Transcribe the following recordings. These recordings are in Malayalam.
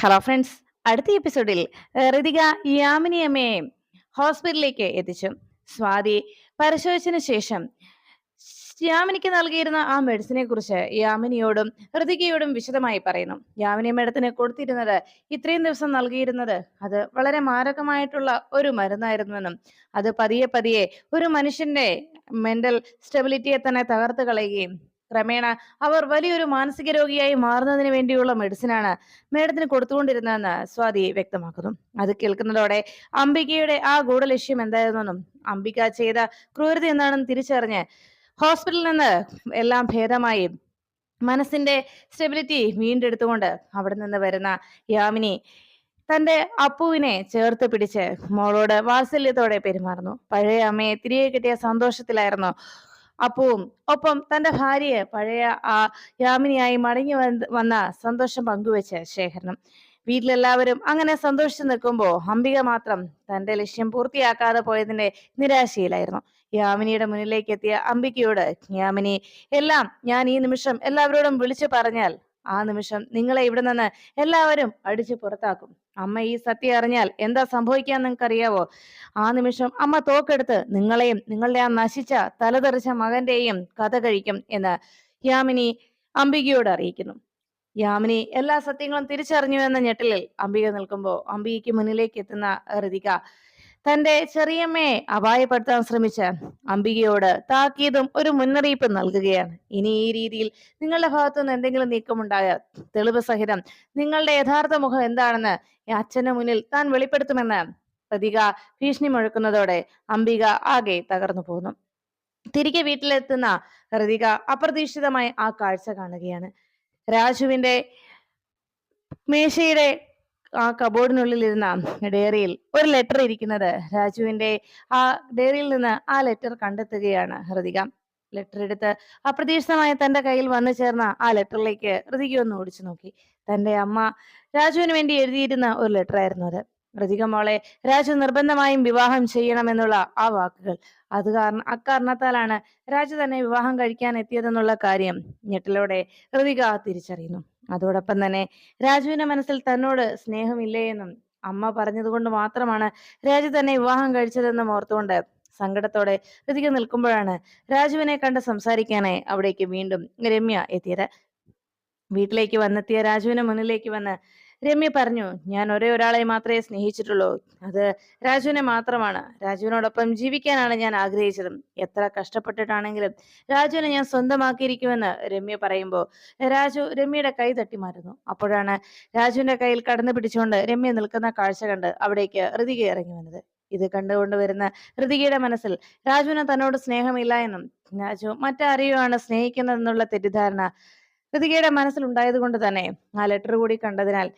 ഹലോ ഫ്രണ്ട്സ് അടുത്ത എപ്പിസോഡിൽ ഋതിക യാമിനി അമ്മയെ ഹോസ്പിറ്റലിലേക്ക് എത്തിച്ചു. സ്വാതി പരിശോധിച്ചതിന് ശേഷം യാമിനിക്ക് നൽകിയിരുന്ന ആ മെഡിസിനെ കുറിച്ച് യാമിനിയോടും ഋതികയോടും വിശദമായി പറയുന്നു. യാമിനി മേഡത്തിന് കൊടുത്തിരുന്നത് ഇത്രയും ദിവസം നൽകിയിരുന്നത് അത് വളരെ മാരകമായിട്ടുള്ള ഒരു മരുന്നായിരുന്നുവെന്നും അത് പതിയെ പതിയെ ഒരു മനുഷ്യന്റെ മെന്റൽ സ്റ്റെബിലിറ്റിയെ തന്നെ തകർത്ത് കളയുകയും ക്രമേണ അവർ വലിയൊരു മാനസിക രോഗിയായി മാറുന്നതിന് വേണ്ടിയുള്ള മെഡിസിനാണ് മേഡത്തിന് കൊടുത്തുകൊണ്ടിരുന്നതെന്ന് സ്വാതി വ്യക്തമാക്കുന്നു. അത് കേൾക്കുന്നതോടെ അംബികയുടെ ആ ഗൂഢലക്ഷ്യം എന്തായിരുന്നെന്നും അംബിക ചെയ്ത ക്രൂരത എന്താണെന്ന് തിരിച്ചറിഞ്ഞ് ഹോസ്പിറ്റലിൽ നിന്ന് എല്ലാം ഭേദമായി മനസ്സിന്റെ സ്റ്റെബിലിറ്റി വീണ്ടെടുത്തുകൊണ്ട് അവിടെ നിന്ന് വരുന്ന യാമിനി തന്റെ അപ്പുവിനെ ചേർത്ത് പിടിച്ച് മോളോട് വാത്സല്യത്തോടെ പെരുമാറുന്നു. പഴയ അമ്മയെ തിരികെ കിട്ടിയ സന്തോഷത്തിലായിരുന്നു അപ്പുവും. ഒപ്പം തന്റെ ഭാര്യയെ പഴയ ആ യാമിനിയായി മടങ്ങി വന്ന സന്തോഷം പങ്കുവെച്ച് ശേഖരനും. വീട്ടിലെല്ലാവരും അങ്ങനെ സന്തോഷിച്ചു നിൽക്കുമ്പോൾ അംബിക മാത്രം തന്റെ ലക്ഷ്യം പൂർത്തിയാക്കാതെ പോയതിന്റെ നിരാശയിലായിരുന്നു. യാമിനിയുടെ മുന്നിലേക്ക് എത്തിയ അംബികയോട് യാമിനി എല്ലാം ഞാൻ ഈ നിമിഷം എല്ലാവരോടും വിളിച്ചു പറഞ്ഞാൽ ആ നിമിഷം നിങ്ങളെ ഇവിടെ നിന്ന് എല്ലാവരും അടിച്ചു പുറത്താക്കും. അമ്മ ഈ സത്യം അറിഞ്ഞാൽ എന്താ സംഭവിക്കാൻ നിങ്ങൾക്ക് അറിയാവോ ആ നിമിഷം അമ്മ തോക്കെടുത്ത് നിങ്ങളെയും നിങ്ങളുടെ ആ നശിച്ച തലതെറിച്ച മകന്റെയും കഥ കഴിക്കും എന്ന് യാമിനി അംബികയോട് അറിയിക്കുന്നു. യാമിനി എല്ലാ സത്യങ്ങളും തിരിച്ചറിഞ്ഞു എന്ന ഞെട്ടലിൽ അംബിക നിൽക്കുമ്പോൾ അംബികയ്ക്ക് മുന്നിലേക്ക് എത്തുന്ന ഋതിക തന്റെ ചെറിയമ്മയെ അപായപ്പെടുത്താൻ ശ്രമിച്ച അംബികയോട് താക്കീതും ഒരു മുന്നറിയിപ്പ് നൽകുകയാണ്. ഇനി ഈ രീതിയിൽ നിങ്ങളുടെ ഭാഗത്തുനിന്ന് എന്തെങ്കിലും നീക്കമുണ്ടായാൽ തെളിവ് സഹിതം നിങ്ങളുടെ യഥാർത്ഥ മുഖം എന്താണെന്ന് അച്ഛന്റെ മുന്നിൽ താൻ വെളിപ്പെടുത്തുമെന്ന് പ്രതിക ഭീഷണി മുഴക്കുന്നതോടെ അംബിക ആകെ തകർന്നു പോകുന്നു തിരികെ വീട്ടിലെത്തുന്ന ഹൃതിക അപ്രതീക്ഷിതമായി ആ കാഴ്ച കാണുകയാണ്. രാജുവിന്റെ മേശയുടെ ആ കബോർഡിനുള്ളിൽ ഇരുന്ന ഡയറിയിൽ ഒരു ലെറ്റർ ഇരിക്കുന്നത് രാജുവിന്റെ ആ ഡയറിയിൽ നിന്ന് ആ ലെറ്റർ കണ്ടെത്തുകയാണ് ഹൃതിക. ലെറ്റർ എടുത്ത് അപ്രതീക്ഷിതമായ തന്റെ കയ്യിൽ വന്നു ചേർന്ന ആ ലെറ്ററിലേക്ക് ഹൃതിക ഒന്ന് ഓടിച്ചു നോക്കി. തന്റെ അമ്മ രാജുവിന് വേണ്ടി എഴുതിയിരുന്ന ഒരു ലെറ്റർ ആയിരുന്നു അത്. ഹൃതിക മോളെ രാജു നിർബന്ധമായും വിവാഹം ചെയ്യണമെന്നുള്ള ആ വാക്കുകൾ. അത് കാരണം അക്കാരണത്താലാണ് രാജു തന്നെ വിവാഹം കഴിക്കാൻ എത്തിയതെന്നുള്ള കാര്യം ഞെട്ടലോടെ ഹൃതിക തിരിച്ചറിയുന്നു. അതോടൊപ്പം തന്നെ രാജുവിന്റെ മനസ്സിൽ തന്നോട് സ്നേഹമില്ലേ എന്നും അമ്മ പറഞ്ഞതുകൊണ്ട് മാത്രമാണ് രാജു തന്നെ വിവാഹം കഴിച്ചതെന്നും ഓർത്തുകൊണ്ട് സങ്കടത്തോടെ ഋതിക നിൽക്കുമ്പോഴാണ് രാജുവിനെ കണ്ട് സംസാരിക്കാനായി അവിടേക്ക് വീണ്ടും രമ്യ എത്തിയത്. വീട്ടിലേക്ക് വന്നെത്തിയ രാജുവിന് മുന്നിലേക്ക് വന്ന് രമ്യ പറഞ്ഞു ഞാൻ ഒരേ ഒരാളെ മാത്രമേ സ്നേഹിച്ചിട്ടുള്ളൂ. അത് രാജുവിനെ മാത്രമാണ്. രാജുവിനോടൊപ്പം ജീവിക്കാനാണ് ഞാൻ ആഗ്രഹിച്ചതും. എത്ര കഷ്ടപ്പെട്ടിട്ടാണെങ്കിലും രാജുവിനെ ഞാൻ സ്വന്തമാക്കിയിരിക്കുമെന്ന് രമ്യ പറയുമ്പോൾ രാജു രമ്യയുടെ കൈ തട്ടി മാറുന്നു അപ്പോഴാണ് രാജുവിന്റെ കയ്യിൽ കടന്നു പിടിച്ചുകൊണ്ട് രമ്യ നിൽക്കുന്ന കാഴ്ച കണ്ട് അവിടേക്ക് ഋതിക ഇറങ്ങി വന്നത്. ഇത് കണ്ടുകൊണ്ട് വരുന്ന ഋതികയുടെ മനസ്സിൽ രാജുവിന് തന്നോട് സ്നേഹമില്ല എന്നും രാജു മറ്റാരെയോ മറ്റാരെയുമാണ് സ്നേഹിക്കുന്നതെന്നുള്ള തെറ്റിദ്ധാരണ ഋതികയുടെ മനസ്സിലുണ്ടായത് കൊണ്ട് തന്നെ ആ ലെറ്റർ കൂടി കണ്ടതിനാൽ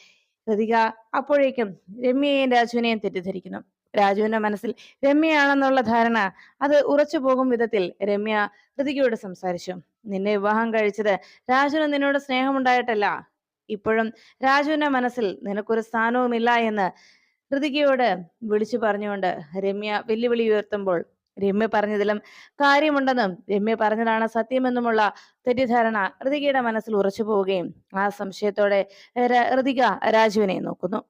ഋതിക അപ്പോഴേക്കും രമ്യയെയും രാജുവിനെയും തെറ്റിദ്ധരിക്കുന്നു. രാജുവിന്റെ മനസ്സിൽ രമ്യയാണെന്നുള്ള ധാരണ അത് ഉറച്ചു പോകും വിധത്തിൽ രമ്യ ഋതികയോട് സംസാരിച്ചു. നിന്നെ വിവാഹം കഴിച്ചത് രാജുവിന് നിന്നോട് സ്നേഹമുണ്ടായിട്ടല്ല. ഇപ്പോഴും രാജുവിന്റെ മനസ്സിൽ നിനക്കൊരു സ്ഥാനവുമില്ല എന്ന് ഋതികയോട് വിളിച്ചു പറഞ്ഞുകൊണ്ട് രമ്യ വെല്ലുവിളി ഉയർത്തുമ്പോൾ രമ്യ പറഞ്ഞതിലും കാര്യമുണ്ടെന്നും രമ്യ പറഞ്ഞതാണ് സത്യമെന്നുമുള്ള തെറ്റിദ്ധാരണ ഋതികയുടെ മനസ്സിൽ ഉറച്ചു പോവുകയും ആ സംശയത്തോടെ ഋതിക രാജുവിനെ നോക്കുന്നു.